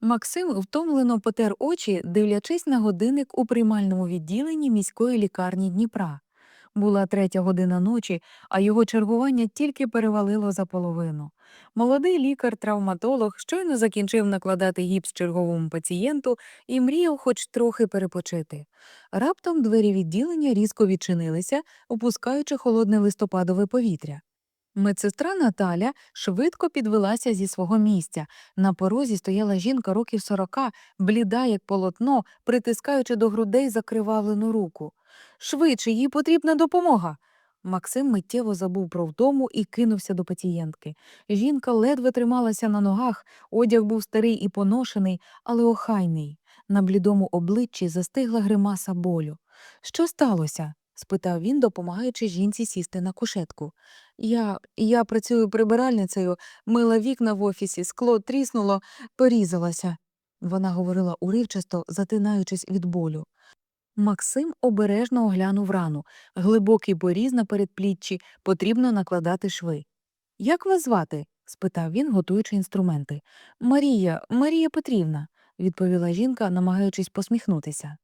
Максим втомлено потер очі, дивлячись на годинник у приймальному відділенні міської лікарні Дніпра. Була третя година ночі, а його чергування тільки перевалило за половину. Молодий лікар-травматолог щойно закінчив накладати гіпс черговому пацієнту і мріяв хоч трохи перепочити. Раптом двері відділення різко відчинилися, опускаючи холодне листопадове повітря. Медсестра Наталя швидко підвелася зі свого місця. На порозі стояла жінка років сорока, бліда, як полотно, притискаючи до грудей закривавлену руку. Швидше, їй потрібна допомога. Максим миттєво забув про втому і кинувся до пацієнтки. Жінка ледве трималася на ногах, одяг був старий і поношений, але охайний. На блідому обличчі застигла гримаса болю. Що сталося? Спитав він, допомагаючи жінці сісти на кушетку. Я, я працюю прибиральницею, мила вікна в офісі, скло тріснуло, порізалася. Вона говорила уривчасто, затинаючись від болю. Максим обережно оглянув рану. Глибокий поріз на передпліччі, потрібно накладати шви. Як вас звати? спитав він, готуючи інструменти. Марія, Марія Петрівна, відповіла жінка, намагаючись посміхнутися.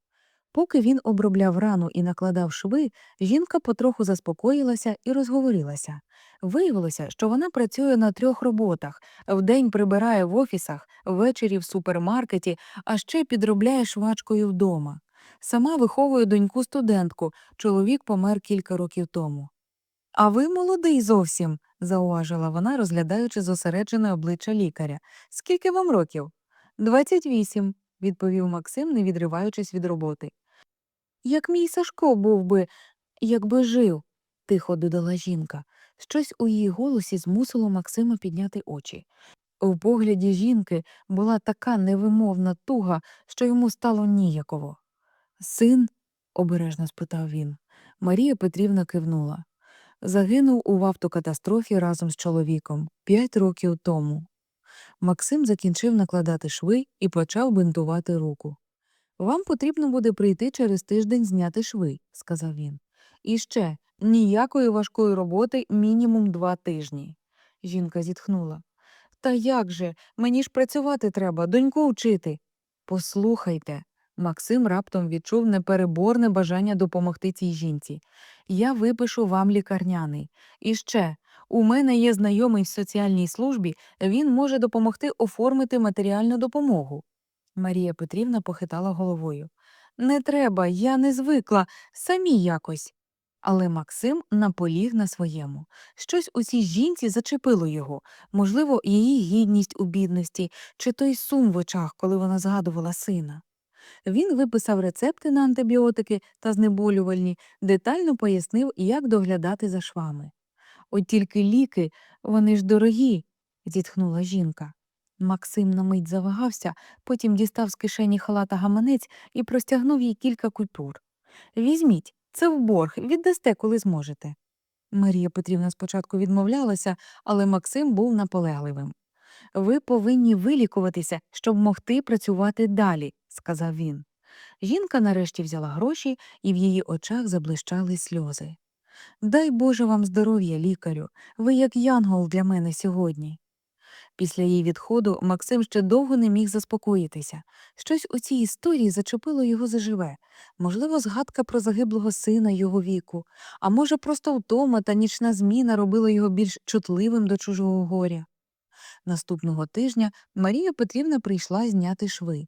Поки він обробляв рану і накладав шви, жінка потроху заспокоїлася і розговорилася. Виявилося, що вона працює на трьох роботах вдень прибирає в офісах, ввечері в супермаркеті, а ще підробляє швачкою вдома. Сама виховує доньку студентку, чоловік помер кілька років тому. А ви молодий зовсім, зауважила вона, розглядаючи зосереджене обличчя лікаря. Скільки вам років? Двадцять вісім, відповів Максим, не відриваючись від роботи. Як мій Сашко був би, якби жив, тихо додала жінка. Щось у її голосі змусило Максима підняти очі. У погляді жінки була така невимовна туга, що йому стало ніяково. Син? обережно спитав він. Марія Петрівна кивнула. Загинув у автокатастрофі разом з чоловіком п'ять років тому. Максим закінчив накладати шви і почав бинтувати руку. Вам потрібно буде прийти через тиждень зняти шви, сказав він. І ще ніякої важкої роботи мінімум два тижні. Жінка зітхнула. Та як же? Мені ж працювати треба, доньку вчити. Послухайте. Максим раптом відчув непереборне бажання допомогти цій жінці. Я випишу вам лікарняний. І ще, у мене є знайомий в соціальній службі, він може допомогти оформити матеріальну допомогу. Марія Петрівна похитала головою. Не треба, я не звикла, самі якось. Але Максим наполіг на своєму. Щось у цій жінці зачепило його, можливо, її гідність у бідності чи той сум в очах, коли вона згадувала сина. Він виписав рецепти на антибіотики та знеболювальні, детально пояснив, як доглядати за швами. От тільки ліки, вони ж дорогі, зітхнула жінка. Максим на мить завагався, потім дістав з кишені халата гаманець і простягнув їй кілька культур. Візьміть, це в борг, віддасте, коли зможете. Марія Петрівна спочатку відмовлялася, але Максим був наполегливим. Ви повинні вилікуватися, щоб могти працювати далі, сказав він. Жінка нарешті взяла гроші, і в її очах заблищали сльози. Дай Боже вам здоров'я, лікарю, ви як янгол для мене сьогодні. Після її відходу Максим ще довго не міг заспокоїтися. Щось у цій історії зачепило його заживе. Можливо, згадка про загиблого сина його віку, а може, просто втома та нічна зміна робила його більш чутливим до чужого горя. Наступного тижня Марія Петрівна прийшла зняти шви.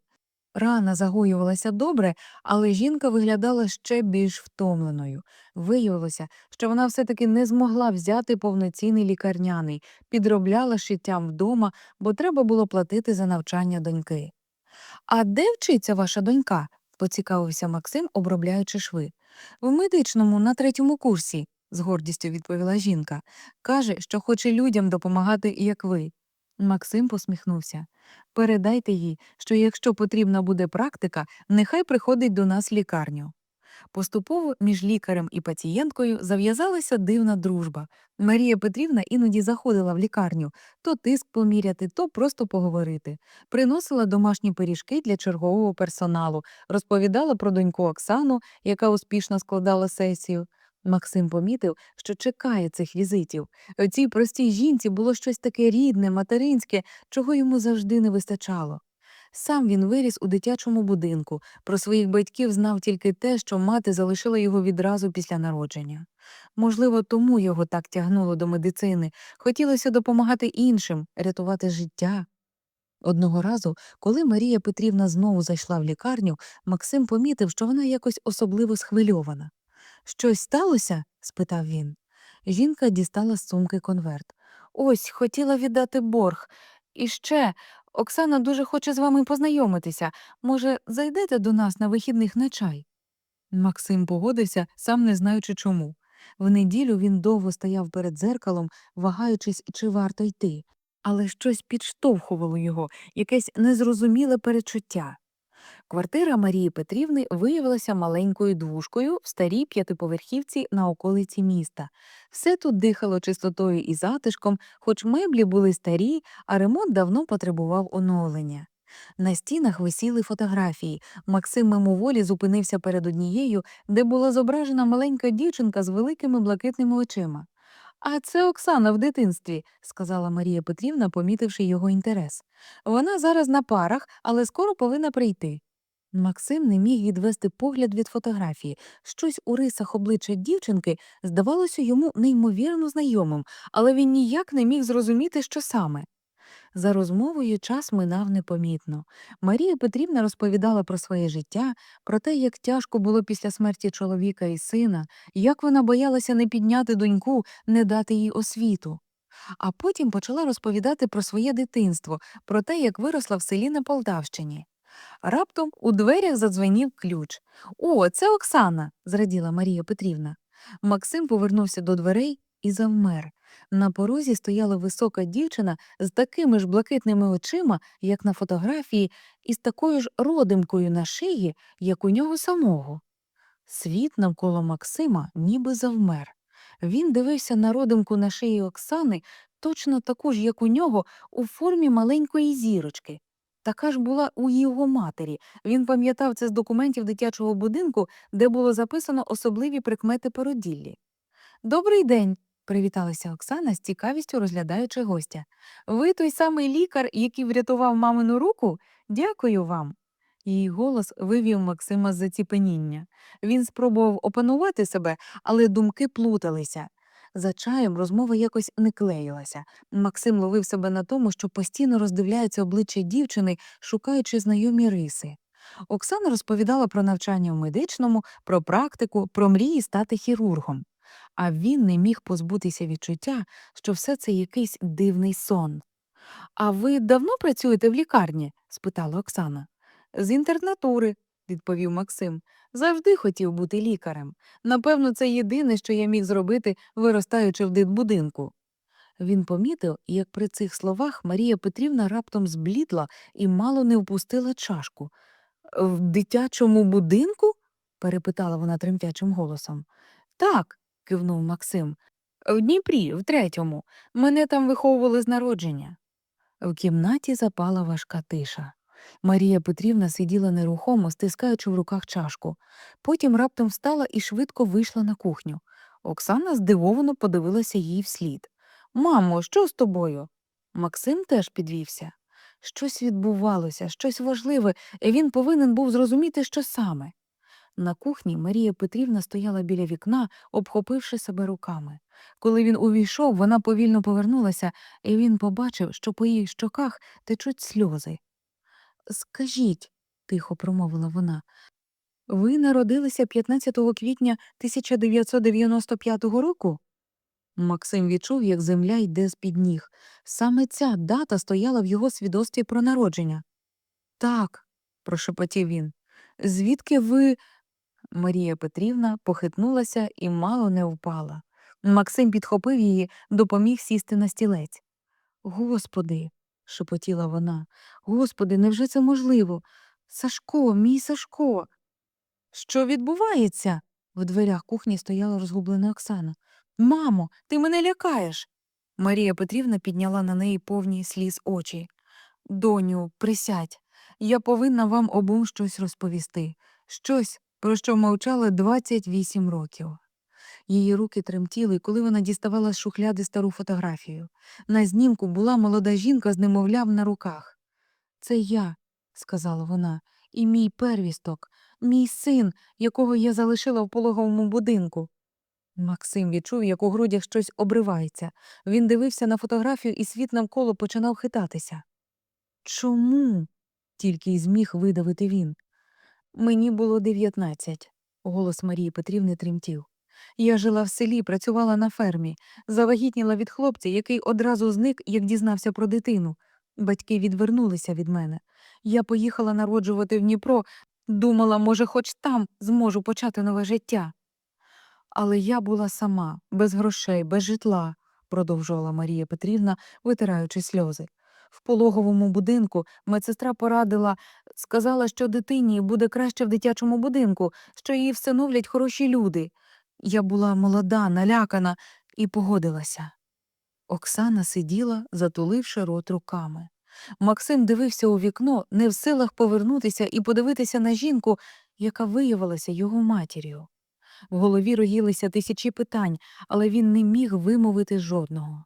Рана загоювалася добре, але жінка виглядала ще більш втомленою. Виявилося, що вона все-таки не змогла взяти повноцінний лікарняний, підробляла шиттям вдома, бо треба було платити за навчання доньки. А де вчиться ваша донька? поцікавився Максим, обробляючи шви. В медичному на третьому курсі, з гордістю відповіла жінка. Каже, що хоче людям допомагати, як ви. Максим посміхнувся. Передайте їй, що якщо потрібна буде практика, нехай приходить до нас лікарню. Поступово між лікарем і пацієнткою зав'язалася дивна дружба. Марія Петрівна іноді заходила в лікарню то тиск поміряти, то просто поговорити. Приносила домашні пиріжки для чергового персоналу, розповідала про доньку Оксану, яка успішно складала сесію. Максим помітив, що чекає цих візитів. Цій простій жінці було щось таке рідне, материнське, чого йому завжди не вистачало. Сам він виріс у дитячому будинку. Про своїх батьків знав тільки те, що мати залишила його відразу після народження. Можливо, тому його так тягнуло до медицини. Хотілося допомагати іншим, рятувати життя. Одного разу, коли Марія Петрівна знову зайшла в лікарню, Максим помітив, що вона якось особливо схвильована. Щось сталося? спитав він. Жінка дістала з сумки конверт. Ось, хотіла віддати борг. І ще, Оксана дуже хоче з вами познайомитися. Може, зайдете до нас на вихідних на чай? Максим погодився, сам не знаючи чому. В неділю він довго стояв перед дзеркалом, вагаючись, чи варто йти, але щось підштовхувало його, якесь незрозуміле перечуття. Квартира Марії Петрівни виявилася маленькою двушкою в старій п'ятиповерхівці на околиці міста. Все тут дихало чистотою і затишком, хоч меблі були старі, а ремонт давно потребував оновлення. На стінах висіли фотографії. Максим мимоволі зупинився перед однією, де була зображена маленька дівчинка з великими блакитними очима. А це Оксана в дитинстві, сказала Марія Петрівна, помітивши його інтерес. Вона зараз на парах, але скоро повинна прийти. Максим не міг відвести погляд від фотографії. Щось у рисах обличчя дівчинки здавалося йому неймовірно знайомим, але він ніяк не міг зрозуміти, що саме. За розмовою час минав непомітно. Марія Петрівна розповідала про своє життя, про те, як тяжко було після смерті чоловіка і сина, як вона боялася не підняти доньку, не дати їй освіту. А потім почала розповідати про своє дитинство, про те, як виросла в селі на Полтавщині. Раптом у дверях задзвенів ключ. О, це Оксана, зраділа Марія Петрівна. Максим повернувся до дверей і завмер. На порозі стояла висока дівчина з такими ж блакитними очима, як на фотографії, і з такою ж родимкою на шиї, як у нього самого. Світ навколо Максима ніби завмер. Він дивився на родимку на шиї Оксани, точно таку ж, як у нього, у формі маленької зірочки. Така ж була у його матері. Він пам'ятав це з документів дитячого будинку, де було записано особливі прикмети породіллі. Добрий день, привіталася Оксана з цікавістю розглядаючи гостя. Ви той самий лікар, який врятував мамину руку? Дякую вам. Її голос вивів Максима з заціпеніння. Він спробував опанувати себе, але думки плуталися. За чаєм розмова якось не клеїлася. Максим ловив себе на тому, що постійно роздивляється обличчя дівчини, шукаючи знайомі риси. Оксана розповідала про навчання в медичному, про практику, про мрії стати хірургом. А він не міг позбутися відчуття, що все це якийсь дивний сон. А ви давно працюєте в лікарні? спитала Оксана. З інтернатури, відповів Максим. Завжди хотів бути лікарем. Напевно, це єдине, що я міг зробити, виростаючи в дитбудинку. Він помітив, як при цих словах Марія Петрівна раптом зблідла і мало не впустила чашку. В дитячому будинку? перепитала вона тремтячим голосом. Так, кивнув Максим. В Дніпрі, в третьому. Мене там виховували з народження. В кімнаті запала важка тиша. Марія Петрівна сиділа нерухомо, стискаючи в руках чашку. Потім раптом встала і швидко вийшла на кухню. Оксана здивовано подивилася їй вслід. Мамо, що з тобою? Максим теж підвівся. Щось відбувалося, щось важливе, і він повинен був зрозуміти, що саме. На кухні Марія Петрівна стояла біля вікна, обхопивши себе руками. Коли він увійшов, вона повільно повернулася, і він побачив, що по її щоках течуть сльози. Скажіть, тихо промовила вона, ви народилися 15 квітня 1995 року? Максим відчув, як земля йде з-під ніг. Саме ця дата стояла в його свідоцтві про народження. Так, прошепотів він. Звідки ви. Марія Петрівна похитнулася і мало не впала. Максим підхопив її, допоміг сісти на стілець. Господи, шепотіла вона. Господи, невже це можливо? Сашко, мій Сашко. Що відбувається? В дверях кухні стояла розгублена Оксана. Мамо, ти мене лякаєш. Марія Петрівна підняла на неї повні сліз очі. Доню, присядь, я повинна вам обом щось розповісти. Щось, про що мовчала 28 років. Її руки тремтіли, коли вона діставала з шухляди стару фотографію. На знімку була молода жінка з немовлям на руках. Це я, сказала вона, і мій первісток, мій син, якого я залишила в пологовому будинку. Максим відчув, як у грудях щось обривається. Він дивився на фотографію, і світ навколо починав хитатися. Чому? тільки й зміг видавити він. Мені було дев'ятнадцять. Голос Марії Петрівни тремтів. Я жила в селі, працювала на фермі, завагітніла від хлопця, який одразу зник, як дізнався про дитину. Батьки відвернулися від мене. Я поїхала народжувати в Дніпро, думала, може, хоч там зможу почати нове життя. Але я була сама, без грошей, без житла, продовжувала Марія Петрівна, витираючи сльози. В пологовому будинку медсестра порадила, сказала, що дитині буде краще в дитячому будинку, що її всиновлять хороші люди. Я була молода, налякана і погодилася. Оксана сиділа, затуливши рот руками. Максим дивився у вікно, не в силах повернутися і подивитися на жінку, яка виявилася його матір'ю. В голові роїлися тисячі питань, але він не міг вимовити жодного.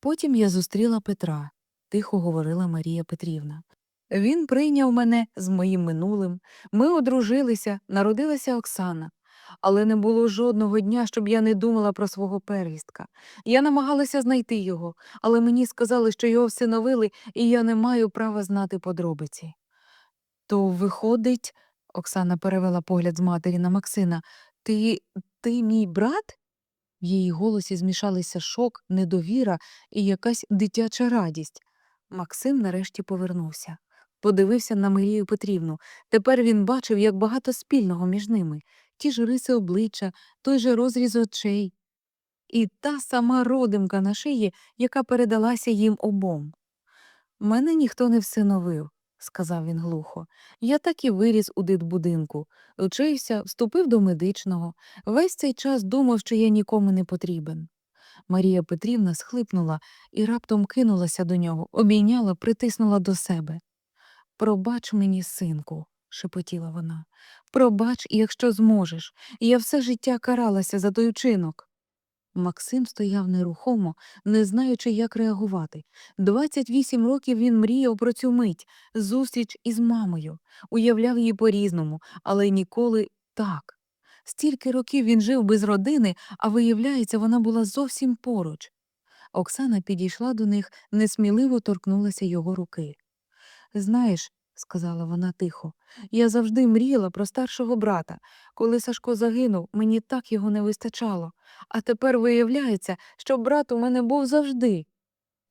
Потім я зустріла Петра, тихо говорила Марія Петрівна. Він прийняв мене з моїм минулим. Ми одружилися, народилася Оксана. Але не було жодного дня, щоб я не думала про свого первістка. Я намагалася знайти його, але мені сказали, що його всиновили, і я не маю права знати подробиці. То, виходить, Оксана перевела погляд з матері на Максина, ти, ти мій брат? В її голосі змішалися шок, недовіра і якась дитяча радість. Максим нарешті повернувся. Подивився на Марію Петрівну. Тепер він бачив, як багато спільного між ними ті ж риси обличчя, той же розріз очей. І та сама родимка на шиї, яка передалася їм обом. Мене ніхто не всиновив, сказав він глухо. Я так і виріс у дитбудинку, вчився, вступив до медичного. Весь цей час думав, що я нікому не потрібен. Марія Петрівна схлипнула і раптом кинулася до нього, обійняла, притиснула до себе. Пробач мені, синку, шепотіла вона. Пробач, якщо зможеш. Я все життя каралася за той вчинок. Максим стояв нерухомо, не знаючи, як реагувати. 28 років він мріяв про цю мить, зустріч із мамою, уявляв її по-різному, але ніколи так. Стільки років він жив без родини, а виявляється, вона була зовсім поруч. Оксана підійшла до них, несміливо торкнулася його руки. Знаєш, сказала вона тихо, я завжди мріяла про старшого брата. Коли Сашко загинув, мені так його не вистачало. А тепер виявляється, що брат у мене був завжди.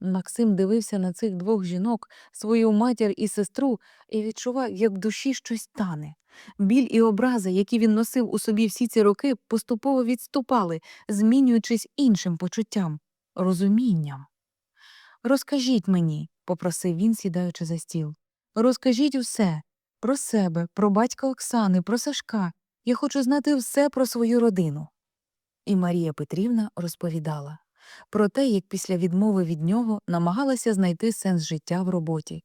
Максим дивився на цих двох жінок, свою матір і сестру, і відчував, як в душі щось тане. Біль і образи, які він носив у собі всі ці роки, поступово відступали, змінюючись іншим почуттям розумінням. Розкажіть мені, попросив він, сідаючи за стіл. Розкажіть усе про себе, про батька Оксани, про Сашка. Я хочу знати все про свою родину. І Марія Петрівна розповідала про те, як після відмови від нього намагалася знайти сенс життя в роботі,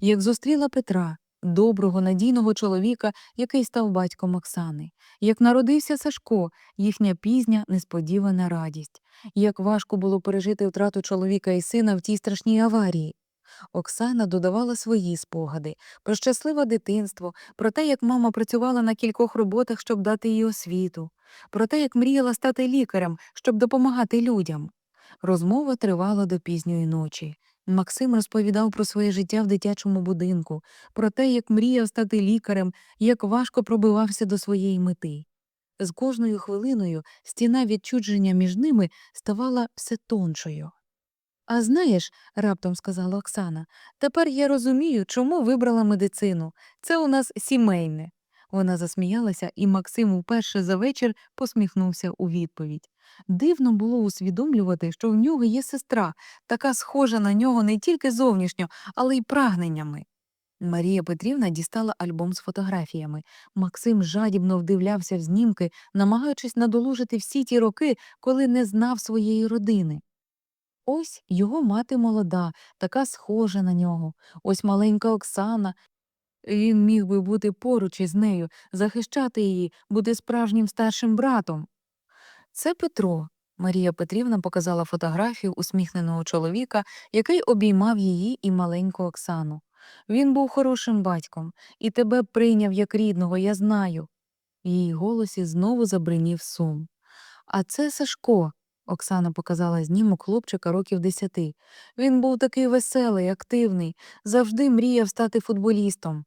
як зустріла Петра, доброго, надійного чоловіка, який став батьком Оксани, як народився Сашко, їхня пізня несподівана радість, як важко було пережити втрату чоловіка і сина в тій страшній аварії. Оксана додавала свої спогади про щасливе дитинство, про те, як мама працювала на кількох роботах, щоб дати їй освіту, про те, як мріяла стати лікарем, щоб допомагати людям. Розмова тривала до пізньої ночі. Максим розповідав про своє життя в дитячому будинку, про те, як мріяв стати лікарем, як важко пробивався до своєї мети. З кожною хвилиною стіна відчудження між ними ставала все тоншою. А знаєш, раптом сказала Оксана, тепер я розумію, чому вибрала медицину. Це у нас сімейне. Вона засміялася, і Максим вперше за вечір посміхнувся у відповідь. Дивно було усвідомлювати, що в нього є сестра, така схожа на нього не тільки зовнішньо, але й прагненнями. Марія Петрівна дістала альбом з фотографіями. Максим жадібно вдивлявся в знімки, намагаючись надолужити всі ті роки, коли не знав своєї родини. Ось його мати молода, така схожа на нього, ось маленька Оксана. Він міг би бути поруч із нею, захищати її, бути справжнім старшим братом. Це Петро. Марія Петрівна показала фотографію усміхненого чоловіка, який обіймав її і маленьку Оксану. Він був хорошим батьком і тебе прийняв як рідного, я знаю. В її голосі знову забринів сум. А це Сашко. Оксана показала знімок хлопчика років десяти. Він був такий веселий, активний, завжди мріяв стати футболістом.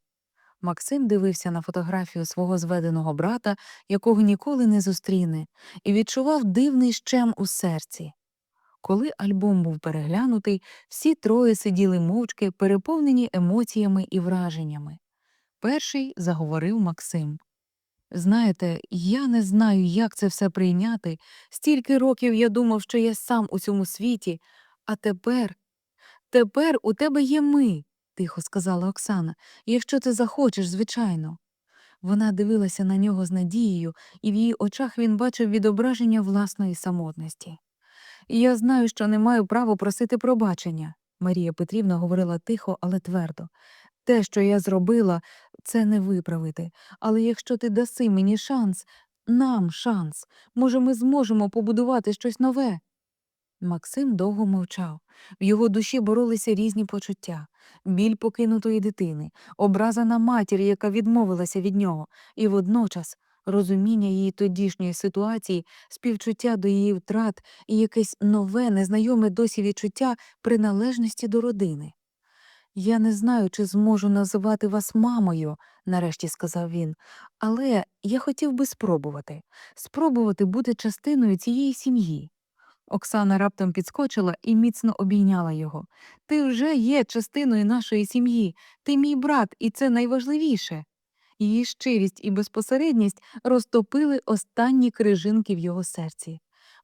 Максим дивився на фотографію свого зведеного брата, якого ніколи не зустріне, і відчував дивний щем у серці. Коли альбом був переглянутий, всі троє сиділи мовчки, переповнені емоціями і враженнями. Перший заговорив Максим. Знаєте, я не знаю, як це все прийняти. Стільки років я думав, що я сам у цьому світі, а тепер, тепер у тебе є ми, тихо сказала Оксана, якщо ти захочеш, звичайно. Вона дивилася на нього з надією, і в її очах він бачив відображення власної самотності. Я знаю, що не маю права просити пробачення, Марія Петрівна говорила тихо, але твердо. Те, що я зробила, це не виправити. Але якщо ти даси мені шанс, нам шанс, може, ми зможемо побудувати щось нове. Максим довго мовчав. В його душі боролися різні почуття біль покинутої дитини, образа на матір, яка відмовилася від нього, і водночас розуміння її тодішньої ситуації, співчуття до її втрат і якесь нове, незнайоме досі відчуття приналежності до родини. Я не знаю, чи зможу називати вас мамою, нарешті сказав він, але я хотів би спробувати спробувати бути частиною цієї сім'ї. Оксана раптом підскочила і міцно обійняла його. Ти вже є частиною нашої сім'ї, ти мій брат, і це найважливіше. Її щирість і безпосередність розтопили останні крижинки в його серці.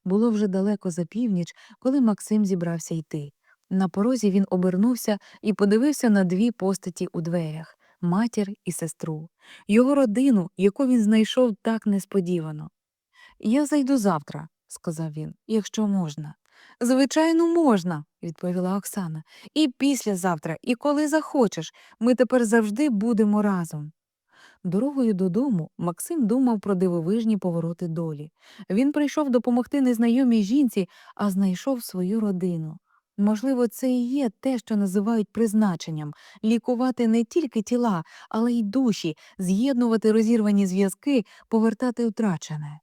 Було вже далеко за північ, коли Максим зібрався йти. На порозі він обернувся і подивився на дві постаті у дверях матір і сестру, його родину, яку він знайшов так несподівано. Я зайду завтра, сказав він, якщо можна. Звичайно, можна, відповіла Оксана. І післязавтра, і коли захочеш, ми тепер завжди будемо разом. Дорогою додому Максим думав про дивовижні повороти долі. Він прийшов допомогти незнайомій жінці, а знайшов свою родину. Можливо, це і є те, що називають призначенням лікувати не тільки тіла, але й душі, з'єднувати розірвані зв'язки, повертати втрачене.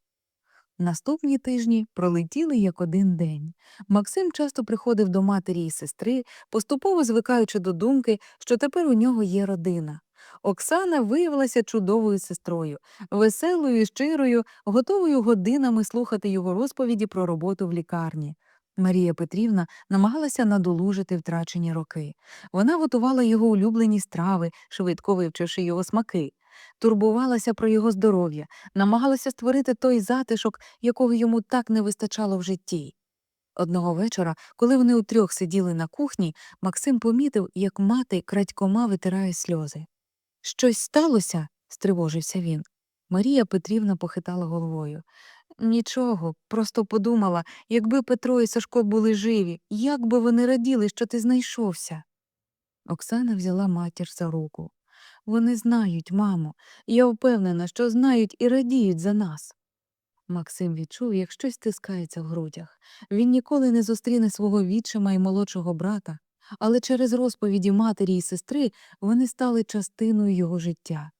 Наступні тижні пролетіли як один день. Максим часто приходив до матері і сестри, поступово звикаючи до думки, що тепер у нього є родина. Оксана виявилася чудовою сестрою, веселою і щирою, готовою годинами слухати його розповіді про роботу в лікарні. Марія Петрівна намагалася надолужити втрачені роки. Вона готувала його улюблені страви, швидко вивчивши його смаки, турбувалася про його здоров'я, намагалася створити той затишок, якого йому так не вистачало в житті. Одного вечора, коли вони утрьох сиділи на кухні, Максим помітив, як мати крадькома витирає сльози. Щось сталося? стривожився він. Марія Петрівна похитала головою. Нічого, просто подумала, якби Петро і Сашко були живі, як би вони раділи, що ти знайшовся. Оксана взяла матір за руку. Вони знають, мамо, я впевнена, що знають і радіють за нас. Максим відчув, як щось стискається в грудях. Він ніколи не зустріне свого відчима і молодшого брата, але через розповіді матері і сестри вони стали частиною його життя.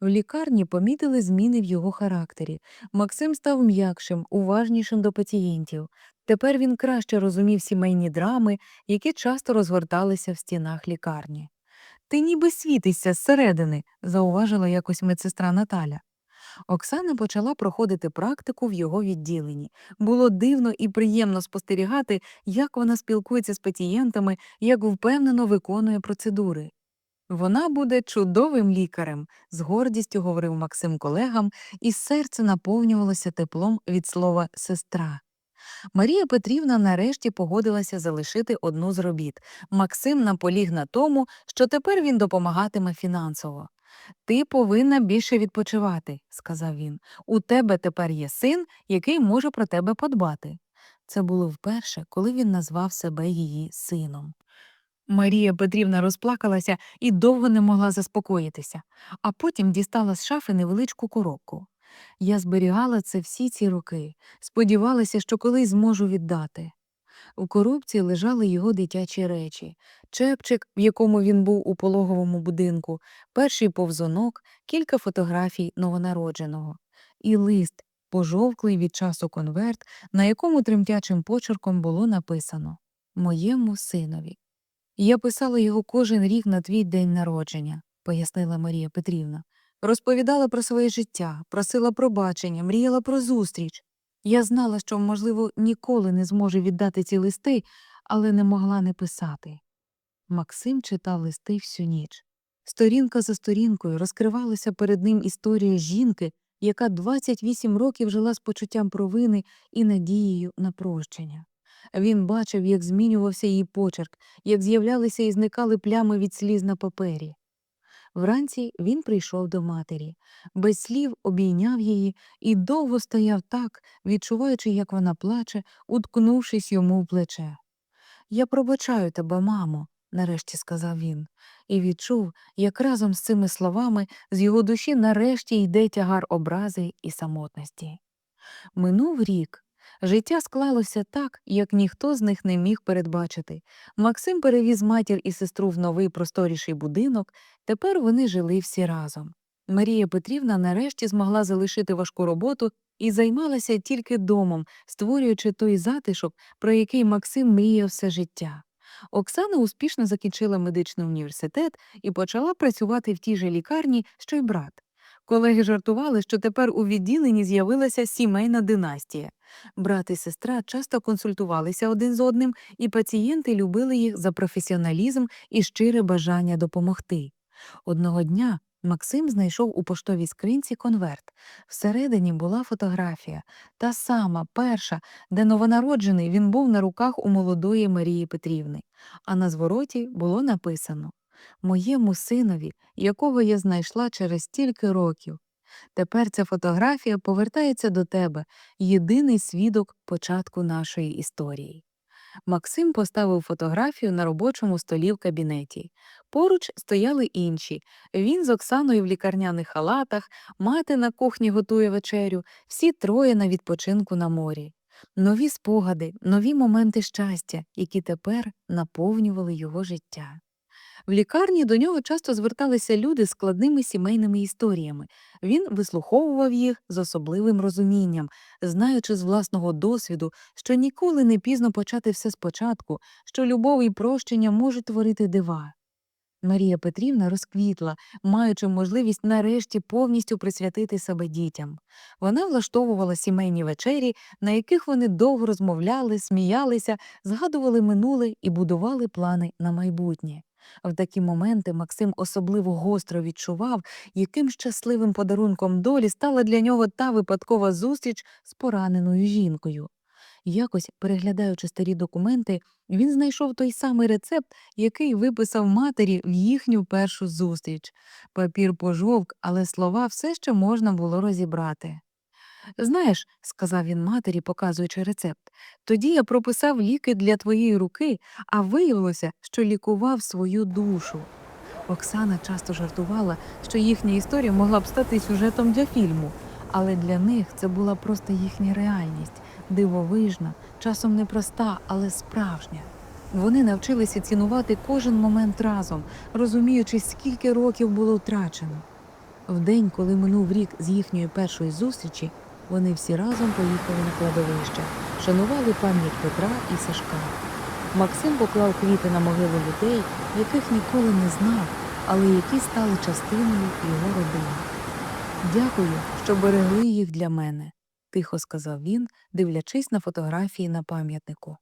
В лікарні помітили зміни в його характері. Максим став м'якшим, уважнішим до пацієнтів. Тепер він краще розумів сімейні драми, які часто розгорталися в стінах лікарні. Ти ніби світишся зсередини, зауважила якось медсестра Наталя. Оксана почала проходити практику в його відділенні. Було дивно і приємно спостерігати, як вона спілкується з пацієнтами, як впевнено виконує процедури. Вона буде чудовим лікарем, з гордістю говорив Максим колегам, і серце наповнювалося теплом від слова сестра. Марія Петрівна нарешті погодилася залишити одну з робіт. Максим наполіг на тому, що тепер він допомагатиме фінансово. Ти повинна більше відпочивати, сказав він. У тебе тепер є син, який може про тебе подбати. Це було вперше, коли він назвав себе її сином. Марія Петрівна розплакалася і довго не могла заспокоїтися, а потім дістала з шафи невеличку коробку. Я зберігала це всі ці роки, сподівалася, що колись зможу віддати. У коробці лежали його дитячі речі, чепчик, в якому він був у пологовому будинку, перший повзунок, кілька фотографій новонародженого, і лист, пожовклий від часу конверт, на якому тремтячим почерком було написано Моєму синові. Я писала його кожен рік на твій день народження, пояснила Марія Петрівна. Розповідала про своє життя, просила пробачення, мріяла про зустріч. Я знала, що, можливо, ніколи не зможу віддати ці листи, але не могла не писати. Максим читав листи всю ніч. Сторінка за сторінкою розкривалася перед ним історія жінки, яка 28 років жила з почуттям провини і надією на прощення. Він бачив, як змінювався її почерк, як з'являлися і зникали плями від сліз на папері. Вранці він прийшов до матері, без слів обійняв її і довго стояв так, відчуваючи, як вона плаче, уткнувшись йому в плече. Я пробачаю тебе, мамо, нарешті сказав він, і відчув, як разом з цими словами з його душі нарешті йде тягар образи і самотності. Минув рік. Життя склалося так, як ніхто з них не міг передбачити. Максим перевіз матір і сестру в новий просторіший будинок, тепер вони жили всі разом. Марія Петрівна нарешті змогла залишити важку роботу і займалася тільки домом, створюючи той затишок, про який Максим мріяв все життя. Оксана успішно закінчила медичний університет і почала працювати в тій же лікарні, що й брат. Колеги жартували, що тепер у відділенні з'явилася сімейна династія. Брат і сестра часто консультувалися один з одним, і пацієнти любили їх за професіоналізм і щире бажання допомогти. Одного дня Максим знайшов у поштовій скринці конверт. Всередині була фотографія, та сама перша, де новонароджений він був на руках у молодої Марії Петрівни, а на звороті було написано Моєму синові, якого я знайшла через стільки років. Тепер ця фотографія повертається до тебе, єдиний свідок початку нашої історії. Максим поставив фотографію на робочому столі в кабінеті. Поруч стояли інші. Він з Оксаною в лікарняних халатах, мати на кухні готує вечерю, всі троє на відпочинку на морі. Нові спогади, нові моменти щастя, які тепер наповнювали його життя. В лікарні до нього часто зверталися люди з складними сімейними історіями. Він вислуховував їх з особливим розумінням, знаючи з власного досвіду, що ніколи не пізно почати все спочатку, що любов і прощення можуть творити дива. Марія Петрівна розквітла, маючи можливість нарешті повністю присвятити себе дітям. Вона влаштовувала сімейні вечері, на яких вони довго розмовляли, сміялися, згадували минуле і будували плани на майбутнє. В такі моменти Максим особливо гостро відчував, яким щасливим подарунком долі стала для нього та випадкова зустріч з пораненою жінкою. Якось, переглядаючи старі документи, він знайшов той самий рецепт, який виписав матері в їхню першу зустріч. Папір пожовк, але слова все ще можна було розібрати. Знаєш, сказав він матері, показуючи рецепт, тоді я прописав ліки для твоєї руки, а виявилося, що лікував свою душу. Оксана часто жартувала, що їхня історія могла б стати сюжетом для фільму, але для них це була просто їхня реальність, дивовижна, часом непроста, але справжня. Вони навчилися цінувати кожен момент разом, розуміючи, скільки років було втрачено. В день, коли минув рік з їхньої першої зустрічі, вони всі разом поїхали на кладовище, шанували пам'ять Петра і Сашка. Максим поклав квіти на могилу людей, яких ніколи не знав, але які стали частиною його родини. Дякую, що берегли їх для мене, тихо сказав він, дивлячись на фотографії на пам'ятнику.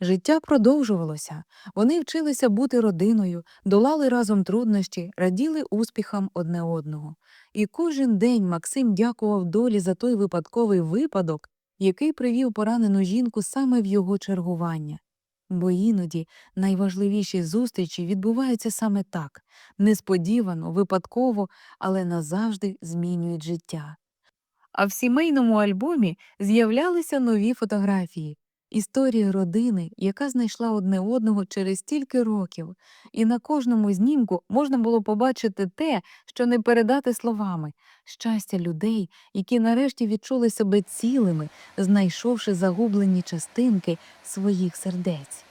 Життя продовжувалося. Вони вчилися бути родиною, долали разом труднощі, раділи успіхам одне одного. І кожен день Максим дякував долі за той випадковий випадок, який привів поранену жінку саме в його чергування. Бо іноді найважливіші зустрічі відбуваються саме так несподівано, випадково, але назавжди змінюють життя. А в сімейному альбомі з'являлися нові фотографії, Історія родини, яка знайшла одне одного через стільки років, і на кожному знімку можна було побачити те, що не передати словами щастя людей, які нарешті відчули себе цілими, знайшовши загублені частинки своїх сердець.